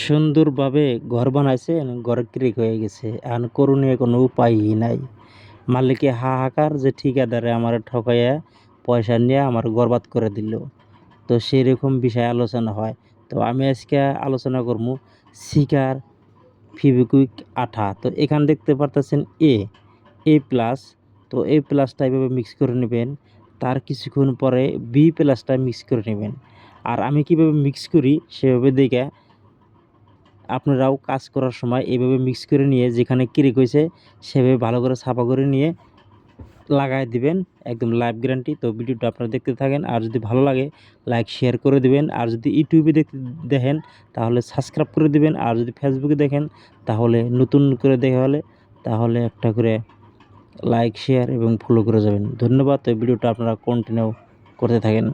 সুন্দরভাবে ঘর বানাইছেন ঘর ক্রিক হয়ে গেছে। এখন করণীয় কোনো উপায়ই নাই। মালিকে হাহাকার যে ঠিকাদারে আমার ঠকাইয়া পয়সা নিয়ে আমার বরবাদ করে দিল। তো সেরকম বিষয়ে আলোচনা হয়। তো আমি আজকে আলোচনা করব সিকার ফিবিকুইক আঠা। তো এখানে দেখতে পারতেছেন এ এ প্লাস। তো এ প্লাসটা এভাবে মিক্স করে নেবেন। তার কিছুক্ষণ পরে বি প্লাসটা মিক্স করে নেবেন। আর আমি কীভাবে মিক্স করি সেভাবে দেখে আপনারাও কাজ করার সময় এভাবে মিক্স করে নিয়ে যেখানে ক্রিক হয়েছে, সেভাবে ভালো করে সাফা করে নিয়ে লাগাই দিবেন। একদম লাইভ গ্যারান্টি তো ভিডিওটা আপনারা দেখতে থাকেন। আর যদি ভালো লাগে লাইক শেয়ার করে দিবেন। আর যদি ইউটিউবে দেখতে, দেখেন, তাহলে সাবস্ক্রাইব করে দিবেন। আর যদি ফেসবুকে দেখেন, তাহলে নতুন করে দেখা হলে, তাহলে একটা করে লাইক শেয়ার এবং ফলো করে যাবেন। ধন্যবাদ। তো ভিডিওটা আপনারা কন্টিনিউ করতে থাকেন।